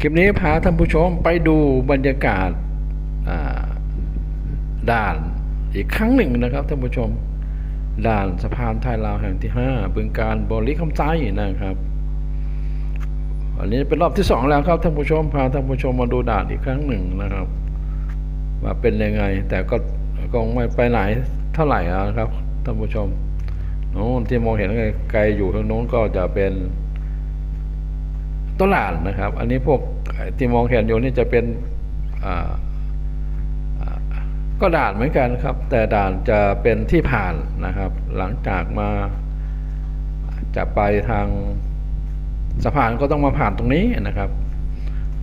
คลิปนี้พาท่านผู้ชมไปดูบรรยากาศาด่านอีกครั้งหนึ่งนะครับท่านผู้ชม ด่านสะพานไทยลาวแห่งที่ 5 บึงการบริคำใจนะครับอันนี้เป็นรอบที่สองแล้วครับท่านผู้ชมพาท่านผู้ชมมาดูด่านอีกครั้งหนึ่งนะครับว่าเป็นยังไง แต่ก็ก็ไม่ไปไหนเท่าไหร่อะครับท่านผู้ชมโน้นที่มองเห็นไกลๆอยู่ทางโน้นก็จะเป็น ต้นลานนะครับ อันนี้พวกที่มองเห็นอยู่นี่จะเป็นก็ด่านเหมือนกันครับ แต่ด่านจะเป็นที่ผ่านนะครับ หลังจากมาจะไปทางสะพานก็ต้องมาผ่านตรงนี้นะครับ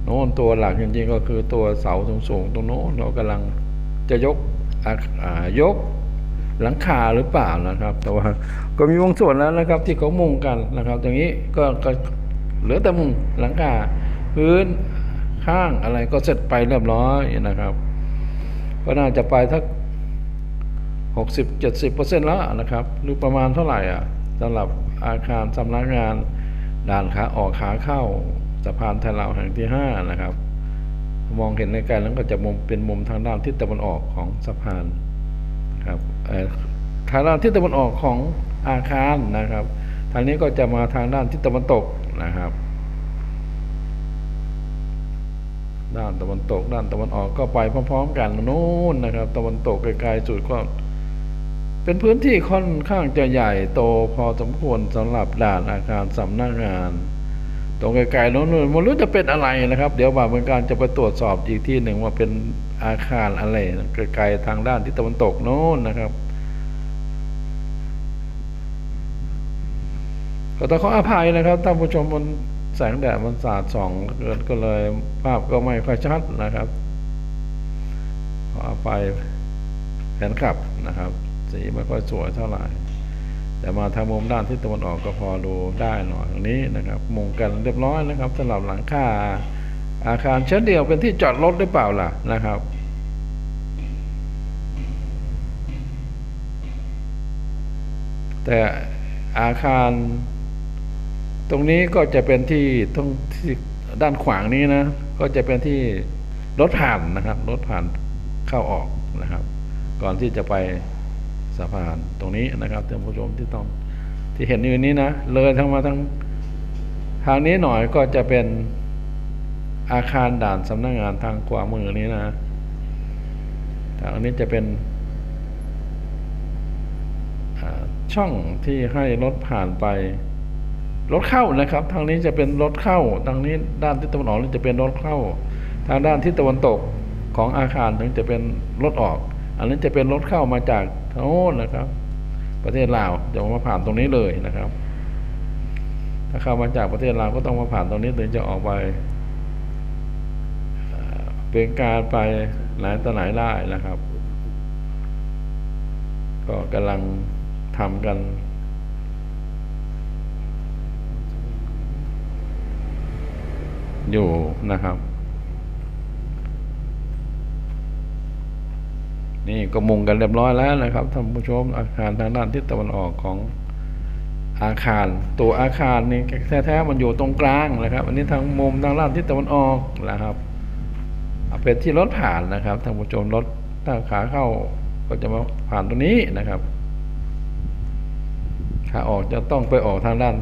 โน้นตัวหลักจริงๆก็คือตัวเสาสูงๆตรงโน้นเรากำลังจะยกยกหลังคาหรือเปล่านะครับ แต่ว่าก็มีบางส่วนแล้วนะครับที่เขามุงกันนะครับอย่างนี้ก็ก็ เหลือแต่มุงหลังคาพื้นข้างอะไรก็เสร็จไปเรียบร้อยนะครับ ก็น่าจะไปทักหกสิบเจ็ดสิบเปอร์เซ็นต์แล้วนะครับหรือประมาณเท่าไหร่อะสำหรับอาคารสำนักงานด่านขาออกขาเข้าสะพานไทยลาวแห่งที่ห้านะครับ มองเห็นในไกลแล้วก็จะมุมเป็นมุมทางด้านทิศตะวันออกของสะพานครับเอ่อทางด้านทิศตะวันออกของอาคารนะครับ ทางนี้ก็จะมาทางด้านทิศตะวันตก นะครับ ด้านตะวันตก ด้านตะวันออกก็ไปพร้อมๆกันโน้นนะครับ ตะวันตกไกลๆสุดก็เป็นพื้นที่ค่อนข้างจะใหญ่โตพอสมควรสำหรับด่านอาคารสำนักงานตรงไกลๆโน้นไมันรู้จะเป็นอะไรนะครับ เดี๋ยวบ่าวเมืองการจะไปตรวจสอบอีกที่หนึ่งว่าเป็นอาคารอะไรไกลๆทางด้านทิศตะวันตกโน้นนะครับ ก็ต้องขออภัยนะครับท่านผู้ชมมันแสงแดดมันสาดส่องเกินก็เลย ภาพก็ไม่ค่อยชัดนะครับ ขออภัยแฟนคลับนะครับ สีไม่ค่อยสวยเท่าไหร่ แต่มาทางมุมด้านที่ตะวันออกก็พอดูได้หน่อยตรงนี้นะครับ มุงกันเรียบร้อยนะครับสำหรับหลังคาอาคารชั้นเดียวเป็นที่จอดรถหรือเปล่าล่ะนะครับแต่อาคาร ตรงนี้ก็จะเป็นที่ตรงที่ด้านขวางนี้นะ ก็จะเป็นที่รถผ่านนะครับรถผ่านเข้าออกนะครับ ก่อนที่จะไปสะพานตรงนี้นะครับท่านผู้ชมที่ต้องที่เห็นอยู่นี้นะเลยทั้งมาทั้งทางนี้หน่อยก็จะเป็นอาคารด่านสำนักงานทางขวามือนี้นะทางนี้จะเป็นช่องที่ให้รถผ่านไป รถเข้านะครับ ทางนี้จะเป็นรถเข้าทางนี้ด้านทิศตะวันออกจะเป็นรถเข้า ทางด้านทิศตะวันตกของอาคารถึงจะเป็นรถออก อันนี้จะเป็นรถเข้ามาจากโน้นนะครับ ประเทศลาวจะมาผ่านตรงนี้เลยนะครับ ถ้าเข้ามาจากประเทศลาวก็ต้องมาผ่านตรงนี้ถึงจะออกไปเป็นการไปไหนต่อไหนได้นะครับ ก็กำลังทำกัน อยู่นะครับ นี่ก็มุงกันเรียบร้อยแล้วนะครับท่านผู้ชมอาคารทางด้านทิศตะวันออกของอาคาร ตัวอาคารนี่แท้ๆมันอยู่ตรงกลางนะครับ อันนี้ทางมุมทางด้านทิศตะวันออกนะครับเป็นที่รถผ่านนะครับท่านผู้ชมรถถ้าขาเข้าก็จะมาผ่านตรงนี้นะครับขาออกจะต้องไปออกทางด้าน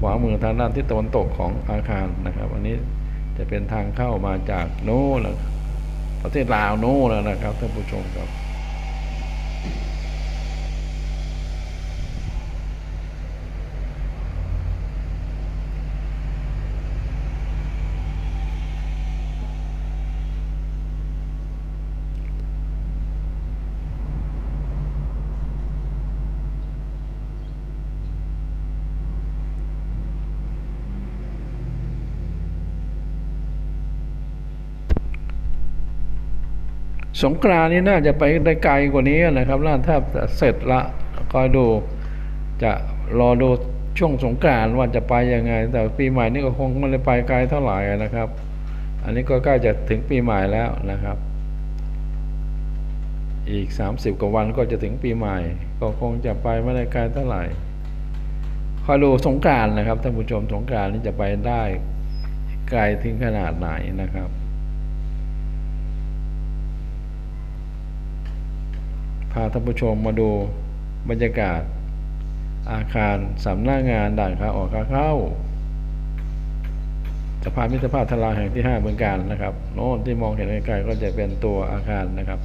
ขวามือทางด้านทิศตะวันตกของอาคารนะครับ อันนี้ จะเป็นทางเข้ามาจากโน้นประเทศลาวโน้นแล้วนะครับท่านผู้ชมครับ สงกรานนี้น่าจะไปได้ไกลกว่านี้นะครับน่าแทบเสร็จละคอยดูจะรอดูช่วงสงกรานว่าจะไปยังไง แต่ปีใหม่นี่ก็คงไม่ได้ไปไกลเท่าไหร่นะครับ อันนี้ก็ใกล้จะถึงปีใหม่แล้วนะครับ อีก 30 กว่าวันก็จะถึงปีใหม่ ก็คงจะไปไม่ได้ไกลเท่าไหร่คอยดูสงกรานนะครับท่านผู้ชมสงกรานนี่จะไปได้ไกลถึงขนาดไหนนะครับาท่านผู้ชมมาดูบรรยากาศ อาคารสำนักงานด่านขาออกขาเข้าสะพานมิตรภาพทลาแห่งที่5เมืองการนะครับโน่นที่มองเห็นไกลๆก็จะเป็นตัวอาคารนะครับ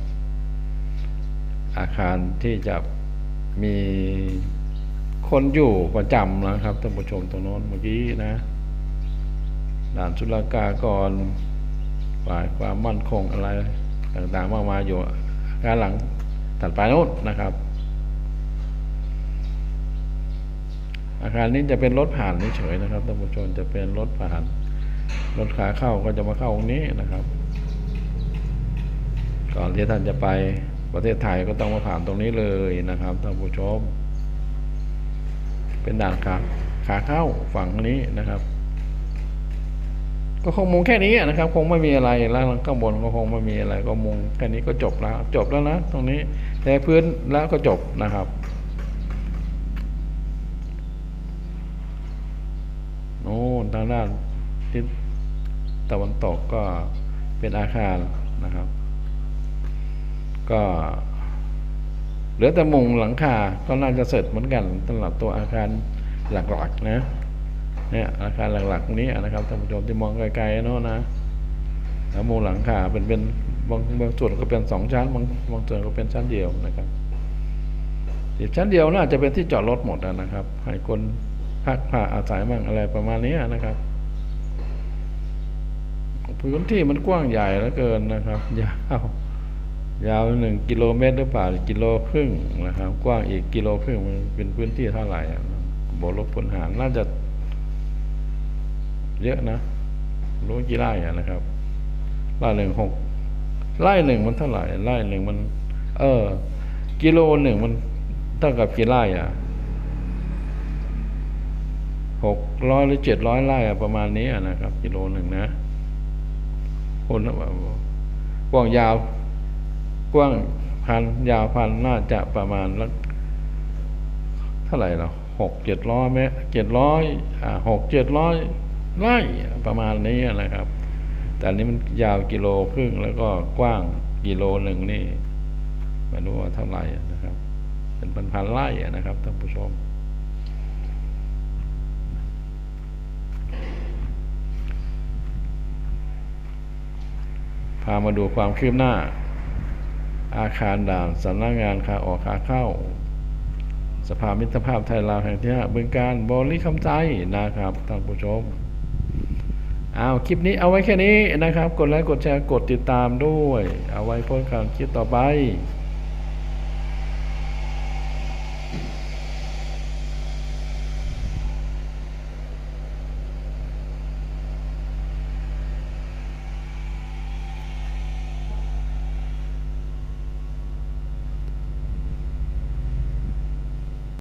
อาคารที่จะมีคนอยู่ประจำนะครับท่านผู้ชมตรงโน้นเมื่อกี้นะด่านสุลกากรฝ่ายความมั่นคงอะไรต่างๆมากมายอยู่อาคารหลัง ถัดไปโน้นนะครับ อาคารนี้จะเป็นรถผ่านเฉยๆนะครับท่านผู้ชมจะเป็นรถผ่าน รถขาเข้าก็จะมาเข้าตรงนี้นะครับ ก่อนที่ท่านจะไปประเทศไทยก็ต้องมาผ่านตรงนี้เลยนะครับท่านผู้ชม เป็นด่านขาขาเข้าฝั่งนี้นะครับ ก็คงมุงแค่นี้นะครับ คงไม่มีอะไรแล้วข้างบนก็คงไม่มีอะไร ก็มุงแค่นี้ก็จบแล้ว จบแล้วนะตรงนี้แต่พื้นแล้วก็จบนะครับโน่นทางด้านทิศตะวันตกก็เป็นอาคารนะครับ ก็เหลือแต่มุงหลังคาก็น่าจะเสร็จเหมือนกันสำหรับตัวอาคารหลักๆนะ เนี่ยอาคารหลักๆนี้นะครับท่านผู้ชมที่มองไกลๆเนาะนะแล้วมุงหลังคาเป็นเป็นบางบางส่วนก็เป็นสองชั้นบางบางส่วนก็เป็นชั้นเดียวนะครับที่ชั้นเดียวน่าจะเป็นที่จอดรถหมดนะครับให้คนพักผ่าอาศัยมั่งอะไรประมาณนี้นะครับพื้นที่มันกว้างใหญ่เหลือเกินนะครับ ยาวยาวหนึ่งกิโลเมตรหรือเปล่ากิโลครึ่งนะครับ กว้างอีกกิโลครึ่งมันเป็นพื้นที่เท่าไหร่บวกลบคูณหารน่าจะ เยอะนะรู้กี่ไร่อะนะครับไร่หนึ่งหกไร่หนึ่งมันเท่าไหร่ไร่หนึ่งมัน เออ กิโลหนึ่งมันเท่ากับกี่ไร่อะหกร้อยหรือเจ็ดร้อยไร่อะประมาณนี้นะครับ กิโลหนึ่งนะคนกว้างยาว กว้างพันยาวพันน่าจะประมาณละเท่าไหร่หรอหกเจ็ดร้อยเมตรเจ็ดร้อยอ่าหกเจ็ดร้อย ไร่ประมาณนี้นะครับ แต่อันนี้มันยาวกิโลครึ่งแล้วก็กว้างกิโลหนึ่งนี่ไม่รู้ว่าเท่าไหร่นะครับ เป็นพันพันไร่นะครับท่านผู้ชม พามาดูความคืบหน้า อาคารด่านสำนักงานขาออกขาเข้าสภามิตรภาพไทยลาวแห่งที่ห้าบึงการบริคำใจนะครับท่านผู้ชม อาคลิปนี้เอาไว้แค่นี้นะครับ กดไลค์กดแชร์กดติดตามด้วย เอาไว้พบกันคลิปต่อไป